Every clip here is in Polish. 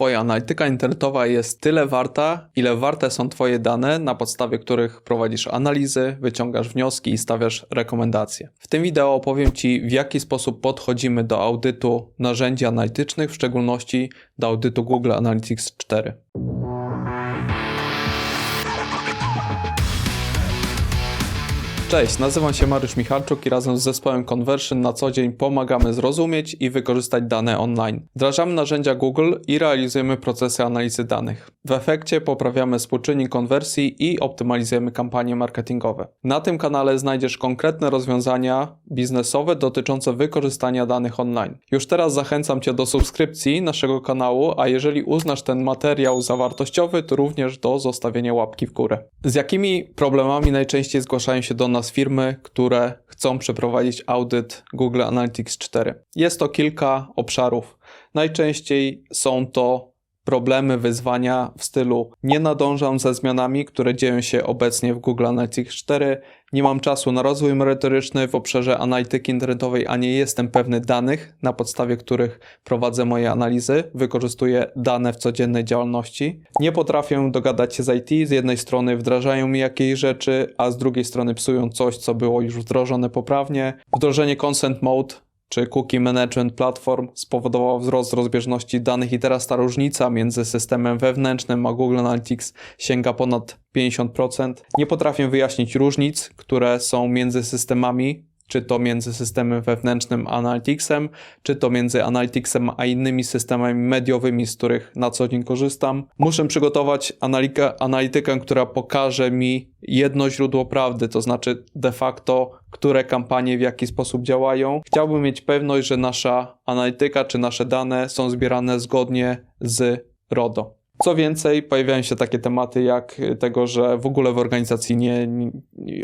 Twoja analityka internetowa jest tyle warta, ile warte są Twoje dane, na podstawie których prowadzisz analizy, wyciągasz wnioski i stawiasz rekomendacje. W tym wideo opowiem Ci, w jaki sposób podchodzimy do audytu narzędzi analitycznych, w szczególności do audytu Google Analytics 4. Cześć, nazywam się Mariusz Michalczuk i razem z zespołem Conversion na co dzień pomagamy zrozumieć i wykorzystać dane online. Wdrażamy narzędzia Google i realizujemy procesy analizy danych. W efekcie poprawiamy współczynnik konwersji i optymalizujemy kampanie marketingowe. Na tym kanale znajdziesz konkretne rozwiązania biznesowe dotyczące wykorzystania danych online. Już teraz zachęcam Cię do subskrypcji naszego kanału, a jeżeli uznasz ten materiał za wartościowy, to również do zostawienia łapki w górę. Z jakimi problemami najczęściej zgłaszają się do nas firmy, które chcą przeprowadzić audyt Google Analytics 4? Jest to kilka obszarów. Najczęściej są to problemy, wyzwania w stylu nie nadążam ze zmianami, które dzieją się obecnie w Google Analytics 4, nie mam czasu na rozwój merytoryczny w obszarze analityki internetowej, a nie jestem pewny danych, na podstawie których prowadzę moje analizy, wykorzystuję dane w codziennej działalności. Nie potrafię dogadać się z IT, z jednej strony wdrażają mi jakieś rzeczy, a z drugiej strony psują coś, co było już wdrożone poprawnie. Wdrożenie Consent Mode czy Cookie Management Platform spowodowało wzrost rozbieżności danych i teraz ta różnica między systemem wewnętrznym a Google Analytics sięga ponad 50%. Nie potrafię wyjaśnić różnic, które są między systemami, czy to między systemem wewnętrznym Analyticsem, czy to między Analyticsem a innymi systemami mediowymi, z których na co dzień korzystam. Muszę przygotować analitykę, która pokaże mi jedno źródło prawdy, to znaczy de facto, które kampanie w jaki sposób działają. Chciałbym mieć pewność, że nasza analityka czy nasze dane są zbierane zgodnie z RODO. Co więcej, pojawiają się takie tematy jak tego, że w ogóle w organizacji nie,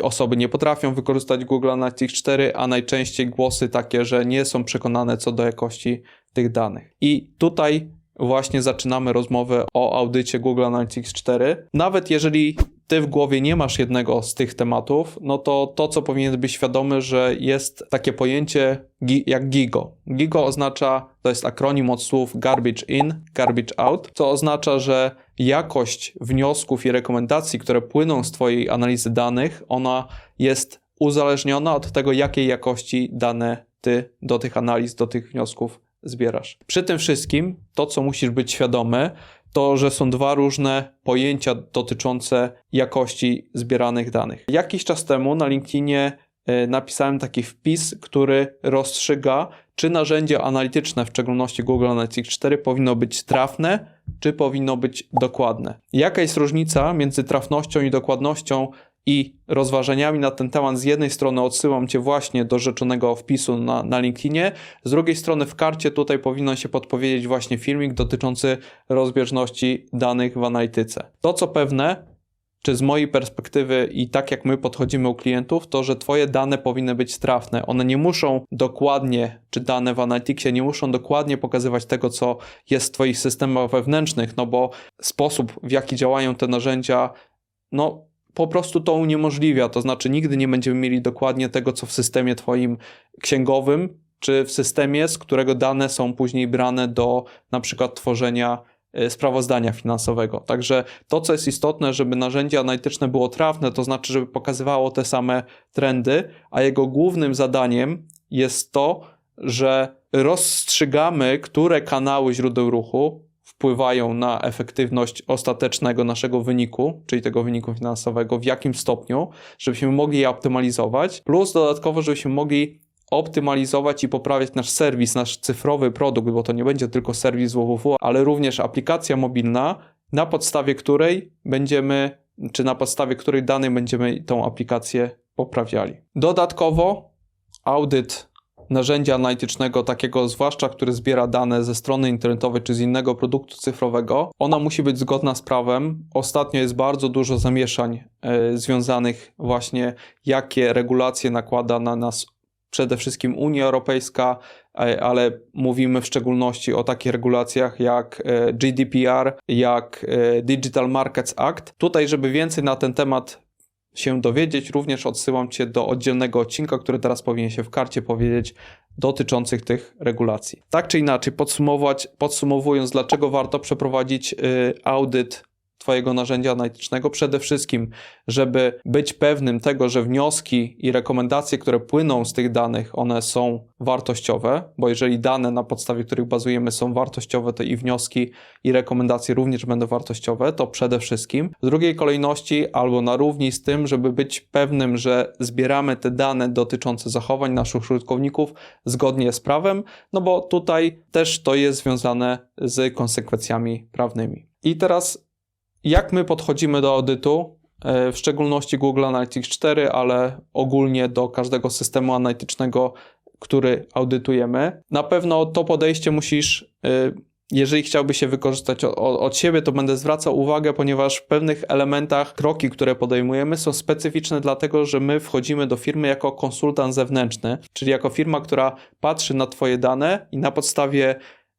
osoby nie potrafią wykorzystać Google Analytics 4, a najczęściej głosy takie, że nie są przekonane co do jakości tych danych. I tutaj właśnie zaczynamy rozmowę o audycie Google Analytics 4. Nawet jeżeli ty w głowie nie masz jednego z tych tematów, no to to, co powinien być świadomy, że jest takie pojęcie jak GIGO. GIGO oznacza, to jest akronim od słów garbage in, garbage out, co oznacza, że jakość wniosków i rekomendacji, które płyną z twojej analizy danych, ona jest uzależniona od tego, jakiej jakości dane ty do tych analiz, do tych wniosków zbierasz. Przy tym wszystkim, to co musisz być świadomy, to, że są dwa różne pojęcia dotyczące jakości zbieranych danych. Jakiś czas temu na LinkedInie e, napisałem taki wpis, który rozstrzyga, czy narzędzie analityczne, w szczególności Google Analytics 4, powinno być trafne, czy powinno być dokładne. Jaka jest różnica między trafnością i dokładnością i rozważaniami na ten temat z jednej strony odsyłam Cię właśnie do rzeczonego wpisu na, na LinkedInie, z drugiej strony w karcie tutaj powinno się podpowiedzieć właśnie filmik dotyczący rozbieżności danych w analityce. To co pewne, czy z mojej perspektywy i tak jak my podchodzimy u klientów, to że Twoje dane powinny być trafne. One nie muszą dokładnie, czy dane w Analyticsie nie muszą dokładnie pokazywać tego, co jest w Twoich systemach wewnętrznych, no bo sposób, w jaki działają te narzędzia, no po prostu to uniemożliwia. To znaczy, nigdy nie będziemy mieli dokładnie tego, co w systemie Twoim księgowym, czy w systemie, z którego dane są później brane do na przykład tworzenia e, sprawozdania finansowego. Także to, co jest istotne, żeby narzędzie analityczne było trafne, to znaczy, żeby pokazywało te same trendy, a jego głównym zadaniem jest to, że rozstrzygamy, które kanały źródeł ruchu wpływają na efektywność ostatecznego naszego wyniku, czyli tego wyniku finansowego, w jakim stopniu, żebyśmy mogli je optymalizować, plus dodatkowo, żebyśmy mogli optymalizować i poprawiać nasz serwis, nasz cyfrowy produkt, bo to nie będzie tylko serwis www, ale również aplikacja mobilna, na podstawie której będziemy, czy na podstawie której danej będziemy tą aplikację poprawiali. Dodatkowo audyt narzędzia analitycznego, takiego zwłaszcza, który zbiera dane ze strony internetowej czy z innego produktu cyfrowego, ona musi być zgodna z prawem. Ostatnio jest bardzo dużo zamieszań e, związanych właśnie, jakie regulacje nakłada na nas przede wszystkim Unia Europejska, e, ale mówimy w szczególności o takich regulacjach jak e, GDPR, jak Digital Markets Act. Tutaj, żeby więcej na ten temat się dowiedzieć, również odsyłam Cię do oddzielnego odcinka, który teraz powinien się w karcie powiedzieć, dotyczących tych regulacji. Tak czy inaczej, podsumować, podsumowując, dlaczego warto przeprowadzić y, audyt Twojego narzędzia analitycznego, przede wszystkim, żeby być pewnym tego, że wnioski i rekomendacje, które płyną z tych danych, one są wartościowe, bo jeżeli dane, na podstawie których bazujemy, są wartościowe, to i wnioski i rekomendacje również będą wartościowe, to przede wszystkim. W drugiej kolejności, albo na równi z tym, żeby być pewnym, że zbieramy te dane dotyczące zachowań naszych użytkowników zgodnie z prawem, no bo tutaj też to jest związane z konsekwencjami prawnymi. I teraz jak my podchodzimy do audytu, e, w szczególności Google Analytics 4, ale ogólnie do każdego systemu analitycznego, który audytujemy. Na pewno to podejście musisz, e, jeżeli chciałbyś się wykorzystać od siebie, to będę zwracał uwagę, ponieważ w pewnych elementach kroki, które podejmujemy, są specyficzne, dlatego że my wchodzimy do firmy jako konsultant zewnętrzny, czyli jako firma, która patrzy na Twoje dane i na podstawie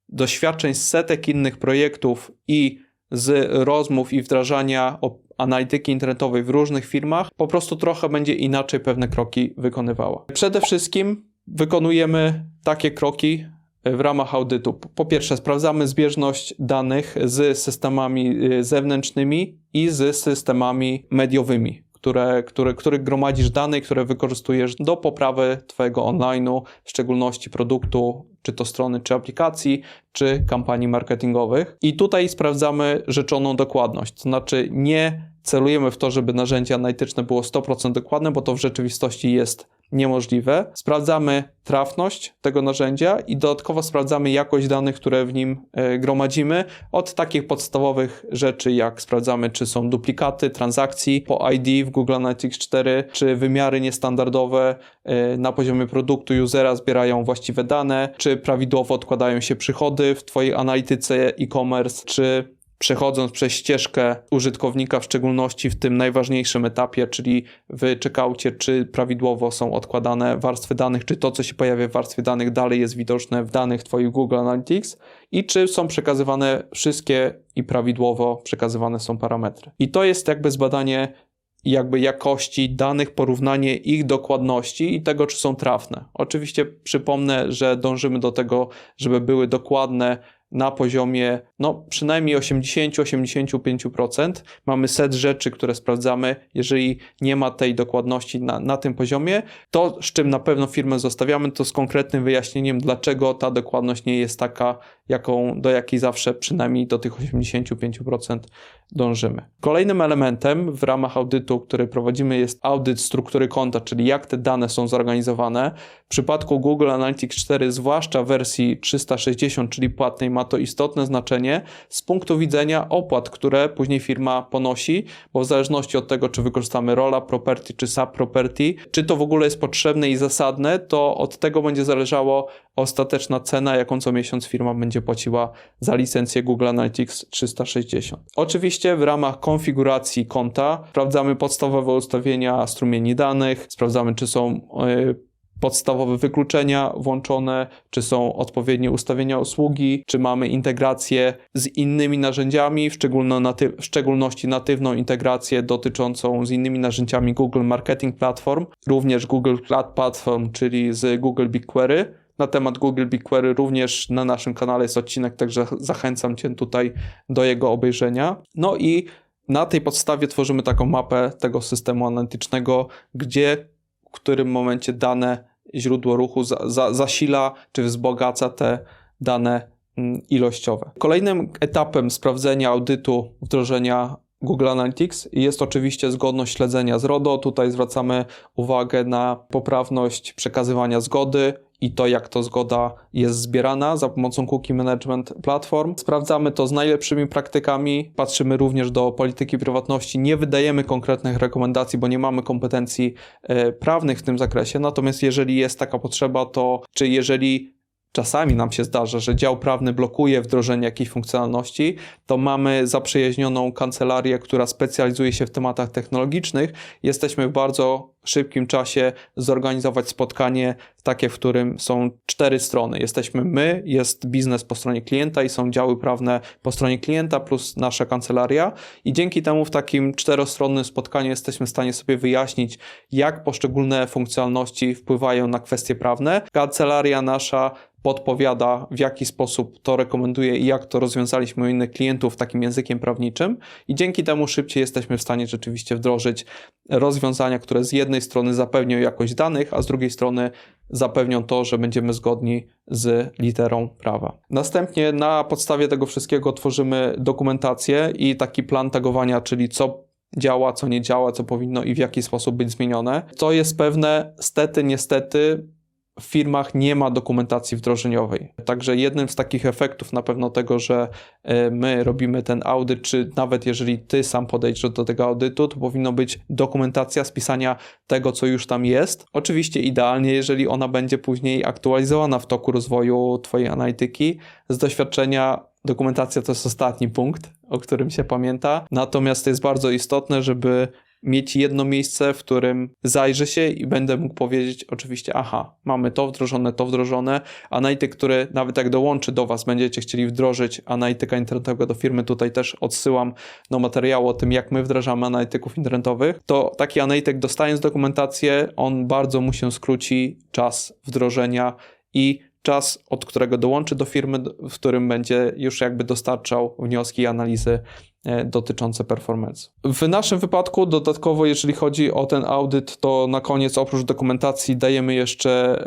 doświadczeń z setek innych projektów i z rozmów i wdrażania analityki internetowej w różnych firmach, po prostu trochę będzie inaczej pewne kroki wykonywała. Przede wszystkim wykonujemy takie kroki w ramach audytu. Po pierwsze, sprawdzamy zbieżność danych z systemami y, zewnętrznymi i z systemami mediowymi które, które, których gromadzisz dane, które wykorzystujesz do poprawy Twojego online'u, w szczególności produktu, czy to strony, czy aplikacji, czy kampanii marketingowych. I tutaj sprawdzamy rzeczoną dokładność, to znaczy nie celujemy w to, żeby narzędzie analityczne było 100% dokładne, bo to w rzeczywistości jest niemożliwe. Sprawdzamy trafność tego narzędzia i dodatkowo sprawdzamy jakość danych, które w nim e, gromadzimy, od takich podstawowych rzeczy, jak sprawdzamy, czy są duplikaty transakcji po ID w Google Analytics 4, czy wymiary niestandardowe na poziomie produktu usera zbierają właściwe dane, czy prawidłowo odkładają się przychody w Twojej analityce e-commerce, czy przechodząc przez ścieżkę użytkownika, w szczególności w tym najważniejszym etapie, czyli w checkoutie, czy prawidłowo są odkładane warstwy danych, czy to, co się pojawia w warstwie danych, dalej jest widoczne w danych Twoich Google Analytics i czy są przekazywane wszystkie i prawidłowo przekazywane są parametry. I to jest jakby zbadanie jakby jakości danych, porównanie ich dokładności i tego, czy są trafne. Oczywiście przypomnę, że dążymy do tego, żeby były dokładne na poziomie no, przynajmniej 80-85%. Mamy set rzeczy, które sprawdzamy. Jeżeli nie ma tej dokładności na, na tym poziomie, to z czym na pewno firmę zostawiamy, to z konkretnym wyjaśnieniem, dlaczego ta dokładność nie jest taka, jaką, do jakiej zawsze przynajmniej do tych 85% dążymy. Kolejnym elementem w ramach audytu, który prowadzimy, jest audyt struktury konta, czyli jak te dane są zorganizowane. W przypadku Google Analytics 4, zwłaszcza wersji 360, czyli płatnej, ma to istotne znaczenie z punktu widzenia opłat, które później firma ponosi, bo w zależności od tego, czy wykorzystamy rola property czy sub property, czy to w ogóle jest potrzebne i zasadne, to od tego będzie zależało ostateczna cena, jaką co miesiąc firma będzie płaciła za licencję Google Analytics 360. Oczywiście w ramach konfiguracji konta sprawdzamy podstawowe ustawienia strumieni danych, sprawdzamy, czy są yy, podstawowe wykluczenia włączone, czy są odpowiednie ustawienia usługi, czy mamy integrację z innymi narzędziami, w, w szczególności natywną integrację dotyczącą z innymi narzędziami Google Marketing Platform, również Google Cloud Platform, czyli z Google BigQuery. Na temat Google BigQuery również na naszym kanale jest odcinek, także zachęcam Cię tutaj do jego obejrzenia. No i na tej podstawie tworzymy taką mapę tego systemu analitycznego, gdzie w którym momencie dane źródło ruchu za, za, zasila czy wzbogaca te dane mm, ilościowe. Kolejnym etapem sprawdzenia audytu wdrożenia Google Analytics jest oczywiście zgodność śledzenia z RODO. Tutaj zwracamy uwagę na poprawność przekazywania zgody i to, jak to zgoda jest zbierana za pomocą Cookie Management Platform. Sprawdzamy to z najlepszymi praktykami, patrzymy również do polityki prywatności. Nie wydajemy konkretnych rekomendacji, bo nie mamy kompetencji e, prawnych w tym zakresie. Natomiast jeżeli jest taka potrzeba, to czy jeżeli czasami nam się zdarza, że dział prawny blokuje wdrożenie jakiejś funkcjonalności, to mamy zaprzyjaźnioną kancelarię, która specjalizuje się w tematach technologicznych. Jesteśmy bardzo szybkim czasie zorganizować spotkanie takie, w którym są cztery strony. Jesteśmy my, jest biznes po stronie klienta i są działy prawne po stronie klienta plus nasza kancelaria i dzięki temu w takim czterostronnym spotkaniu jesteśmy w stanie sobie wyjaśnić, jak poszczególne funkcjonalności wpływają na kwestie prawne. Kancelaria nasza podpowiada, w jaki sposób to rekomenduje i jak to rozwiązaliśmy u innych klientów takim językiem prawniczym, i dzięki temu szybciej jesteśmy w stanie rzeczywiście wdrożyć rozwiązania, które z jednej strony zapewnią jakość danych, a z drugiej strony zapewnią to, że będziemy zgodni z literą prawa. Następnie na podstawie tego wszystkiego tworzymy dokumentację i taki plan tagowania, czyli co działa, co nie działa, co powinno i w jaki sposób być zmienione. Co jest pewne, stety, niestety, w firmach nie ma dokumentacji wdrożeniowej. Także jednym z takich efektów na pewno tego, że e, my robimy ten audyt, czy nawet jeżeli ty sam podejdziesz do tego audytu, to powinno być dokumentacja spisania tego, co już tam jest. Oczywiście idealnie, jeżeli ona będzie później aktualizowana w toku rozwoju twojej analityki. Z doświadczenia dokumentacja to jest ostatni punkt, o którym się pamięta. Natomiast to jest bardzo istotne, żeby mieć jedno miejsce, w którym zajrzę się i będę mógł powiedzieć oczywiście, aha, mamy to wdrożone, to wdrożone. Analityk, który nawet jak dołączy do Was, będziecie chcieli wdrożyć analityka internetowego do firmy, tutaj też odsyłam do materiału o tym, jak my wdrażamy analityków internetowych, to taki analityk dostając dokumentację, on bardzo mu się skróci czas wdrożenia i czas, od którego dołączy do firmy, w którym będzie już jakby dostarczał wnioski i analizy e, dotyczące performance. W naszym wypadku dodatkowo, jeżeli chodzi o ten audyt, to na koniec oprócz dokumentacji dajemy jeszcze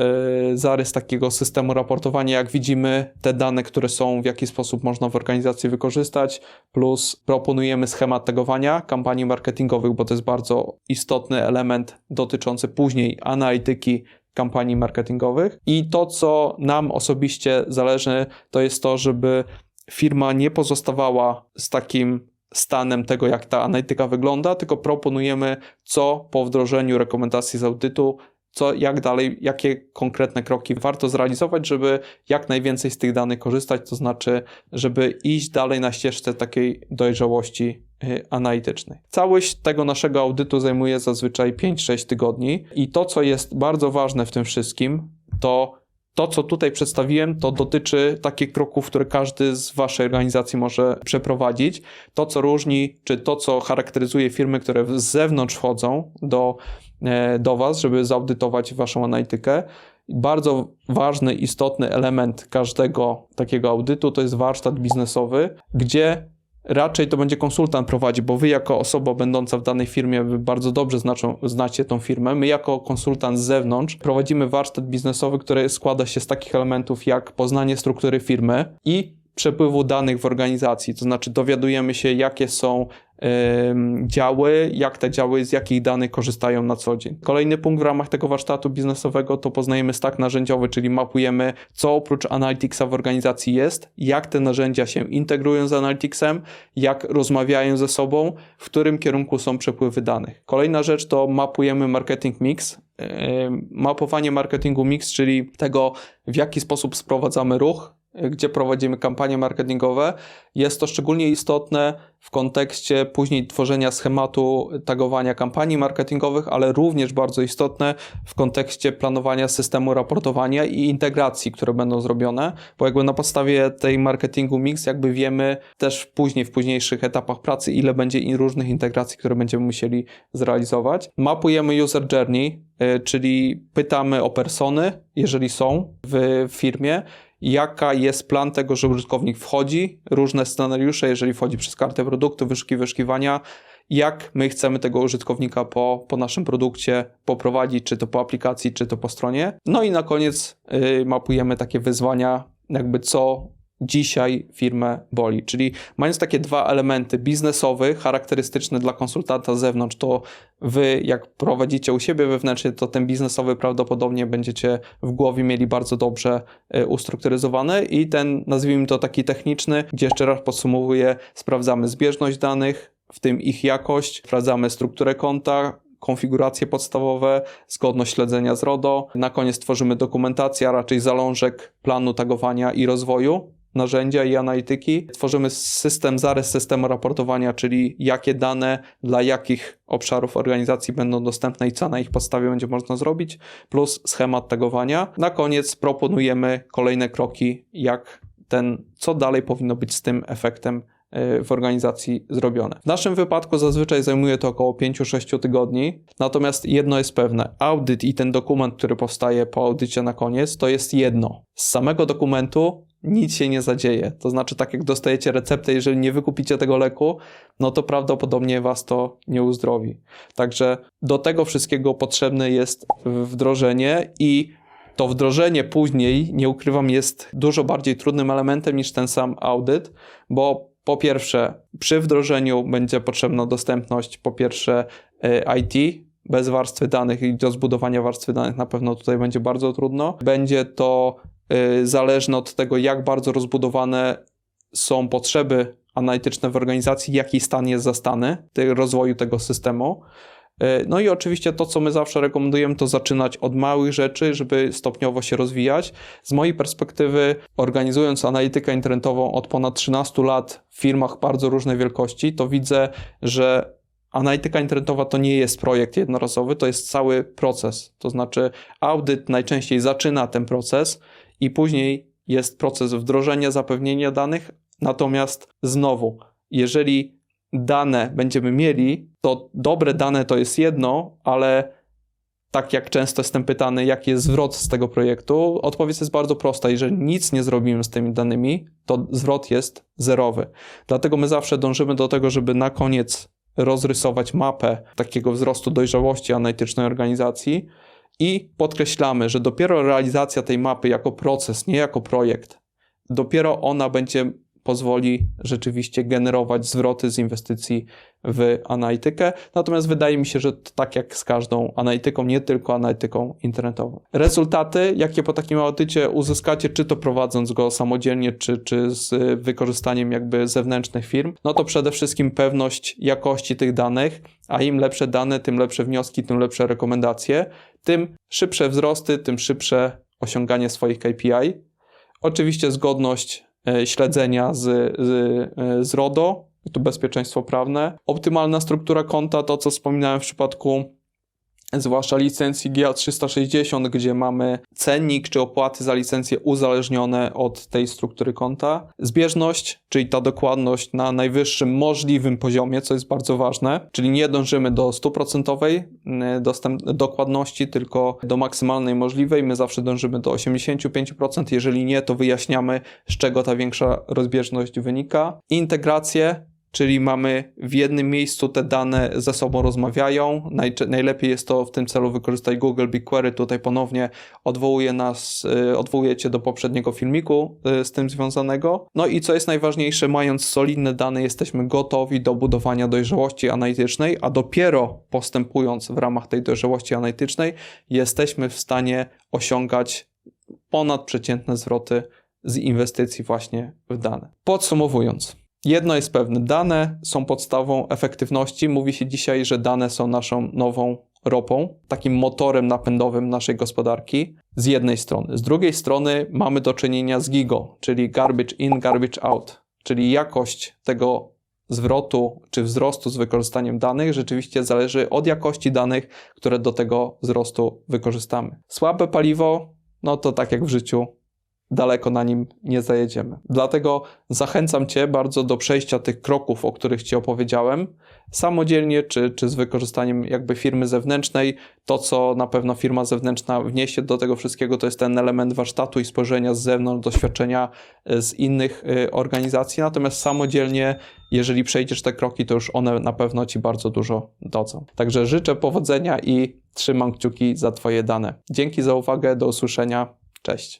e, zarys takiego systemu raportowania, jak widzimy te dane, które są, w jaki sposób można w organizacji wykorzystać, plus proponujemy schemat tagowania kampanii marketingowych, bo to jest bardzo istotny element dotyczący później analityki kampanii marketingowych. I to, co nam osobiście zależy, to jest to, żeby firma nie pozostawała z takim stanem tego, jak ta analityka wygląda, tylko proponujemy, co po wdrożeniu rekomendacji z audytu, co, jak dalej, jakie konkretne kroki warto zrealizować, żeby jak najwięcej z tych danych korzystać, to znaczy, żeby iść dalej na ścieżce takiej dojrzałości y, analitycznej. Całość tego naszego audytu zajmuje zazwyczaj 5-6 tygodni i to, co jest bardzo ważne w tym wszystkim, to to, co tutaj przedstawiłem, to dotyczy takich kroków, które każdy z Waszej organizacji może przeprowadzić. To, co różni, czy to, co charakteryzuje firmy, które z zewnątrz wchodzą do, do Was, żeby zaudytować Waszą analitykę. Bardzo ważny, istotny element każdego takiego audytu to jest warsztat biznesowy, gdzie raczej to będzie konsultant prowadzi, bo wy jako osoba będąca w danej firmie bardzo dobrze znaczą, znacie tą firmę. My jako konsultant z zewnątrz prowadzimy warsztat biznesowy, który składa się z takich elementów jak poznanie struktury firmy i przepływu danych w organizacji, to znaczy dowiadujemy się, jakie są działy, jak te działy, z jakich danych korzystają na co dzień. Kolejny punkt w ramach tego warsztatu biznesowego to poznajemy stack narzędziowy, czyli mapujemy, co oprócz Analyticsa w organizacji jest, jak te narzędzia się integrują z Analyticsem, jak rozmawiają ze sobą, w którym kierunku są przepływy danych. Kolejna rzecz to mapujemy marketing mix, mapowanie marketingu mix, czyli tego, w jaki sposób sprowadzamy ruch gdzie prowadzimy kampanie marketingowe. Jest to szczególnie istotne w kontekście później tworzenia schematu tagowania kampanii marketingowych, ale również bardzo istotne w kontekście planowania systemu raportowania i integracji, które będą zrobione, bo jakby na podstawie tej marketingu mix jakby wiemy też później, w późniejszych etapach pracy, ile będzie różnych integracji, które będziemy musieli zrealizować. Mapujemy user journey, y, czyli pytamy o persony, jeżeli są w firmie, jaka jest plan tego, że użytkownik wchodzi, różne scenariusze, jeżeli wchodzi przez kartę produktu, wyszukiwania, jak my chcemy tego użytkownika po, po naszym produkcie poprowadzić, czy to po aplikacji, czy to po stronie. No i na koniec y, mapujemy takie wyzwania, jakby co dzisiaj firmę boli. Czyli mając takie dwa elementy biznesowe, charakterystyczne dla konsultanta z zewnątrz, to wy jak prowadzicie u siebie wewnętrznie, to ten biznesowy prawdopodobnie będziecie w głowie mieli bardzo dobrze e, ustrukturyzowany i ten, nazwijmy to taki techniczny, gdzie jeszcze raz podsumowuję, sprawdzamy zbieżność danych, w tym ich jakość, sprawdzamy strukturę konta, konfiguracje podstawowe, zgodność śledzenia z RODO. Na koniec tworzymy dokumentację, a raczej zalążek planu tagowania i rozwoju narzędzia i analityki. Tworzymy system, zarys systemu raportowania, czyli jakie dane dla jakich obszarów organizacji będą dostępne i co na ich podstawie będzie można zrobić, plus schemat tagowania. Na koniec proponujemy kolejne kroki, jak ten, co dalej powinno być z tym efektem y, w organizacji zrobione. W naszym wypadku zazwyczaj zajmuje to około 5-6 tygodni, natomiast jedno jest pewne, audyt i ten dokument, który powstaje po audycie na koniec, to jest jedno. Z samego dokumentu nic się nie zadzieje. To znaczy, tak jak dostajecie receptę, jeżeli nie wykupicie tego leku, no to prawdopodobnie was to nie uzdrowi. Także do tego wszystkiego potrzebne jest wdrożenie i to wdrożenie później, nie ukrywam, jest dużo bardziej trudnym elementem niż ten sam audyt, bo po pierwsze, przy wdrożeniu będzie potrzebna dostępność, po pierwsze e, IT, bez warstwy danych i do zbudowania warstwy danych na pewno tutaj będzie bardzo trudno. Będzie to zależne od tego, jak bardzo rozbudowane są potrzeby analityczne w organizacji, jaki stan jest zastany rozwoju tego systemu. Y, no i oczywiście to, co my zawsze rekomendujemy, to zaczynać od małych rzeczy, żeby stopniowo się rozwijać. Z mojej perspektywy, organizując analitykę internetową od ponad 13 lat w firmach bardzo różnej wielkości, to widzę, że Analityka internetowa to nie jest projekt jednorazowy, to jest cały proces. To znaczy, audyt najczęściej zaczyna ten proces i później jest proces wdrożenia, zapewnienia danych. Natomiast znowu, jeżeli dane będziemy mieli, to dobre dane to jest jedno, ale tak jak często jestem pytany, jaki jest zwrot z tego projektu, odpowiedź jest bardzo prosta. Jeżeli nic nie zrobimy z tymi danymi, to zwrot jest zerowy. Dlatego my zawsze dążymy do tego, żeby na koniec rozrysować mapę takiego wzrostu dojrzałości analitycznej organizacji i podkreślamy, że dopiero realizacja tej mapy jako proces, nie jako projekt, dopiero ona będzie pozwoli rzeczywiście generować zwroty z inwestycji w analitykę. Natomiast wydaje mi się, że to tak jak z każdą analityką, nie tylko analityką internetową. Rezultaty, jakie po takim audycie uzyskacie, czy to prowadząc go samodzielnie, czy, czy z wykorzystaniem jakby zewnętrznych firm, no to przede wszystkim pewność jakości tych danych, a im lepsze dane, tym lepsze wnioski, tym lepsze rekomendacje, tym szybsze wzrosty, tym szybsze osiąganie swoich KPI. Oczywiście zgodność śledzenia z, z, e, z RODO, tu bezpieczeństwo prawne. Optymalna struktura konta, to co wspominałem w przypadku zwłaszcza licencji GA360, gdzie mamy cennik czy opłaty za licencję uzależnione od tej struktury konta. Zbieżność, czyli ta dokładność na najwyższym możliwym poziomie, co jest bardzo ważne, czyli nie dążymy do stuprocentowej mm, dokładności, tylko do maksymalnej możliwej. My zawsze dążymy do 85%. Jeżeli nie, to wyjaśniamy, z czego ta większa rozbieżność wynika. Integracje, czyli mamy w jednym miejscu te dane ze sobą rozmawiają. najlepiej jest to w tym celu wykorzystać Google BigQuery. Tutaj ponownie odwołuje nas, y, odwołujecie do poprzedniego filmiku y, z tym związanego. No i co jest najważniejsze, mając solidne dane, jesteśmy gotowi do budowania dojrzałości analitycznej, a dopiero postępując w ramach tej dojrzałości analitycznej, jesteśmy w stanie osiągać ponadprzeciętne zwroty z inwestycji właśnie w dane. Podsumowując, Jedno jest pewne, dane są podstawą efektywności. Mówi się dzisiaj, że dane są naszą nową ropą, takim motorem napędowym naszej gospodarki z jednej strony. Z drugiej strony mamy do czynienia z GIGO, czyli garbage in, garbage out, czyli jakość tego zwrotu czy wzrostu z wykorzystaniem danych rzeczywiście zależy od jakości danych, które do tego wzrostu wykorzystamy. Słabe paliwo, no to tak jak w życiu, daleko na nim nie zajedziemy. Dlatego zachęcam Cię bardzo do przejścia tych kroków, o których Ci opowiedziałem, samodzielnie czy, czy z wykorzystaniem jakby firmy zewnętrznej. To, co na pewno firma zewnętrzna wniesie do tego wszystkiego, to jest ten element warsztatu i spojrzenia z zewnątrz, doświadczenia e, z innych e, organizacji. Natomiast samodzielnie, jeżeli przejdziesz te kroki, to już one na pewno Ci bardzo dużo dadzą. Także życzę powodzenia i trzymam kciuki za Twoje dane. Dzięki za uwagę, do usłyszenia. Cześć.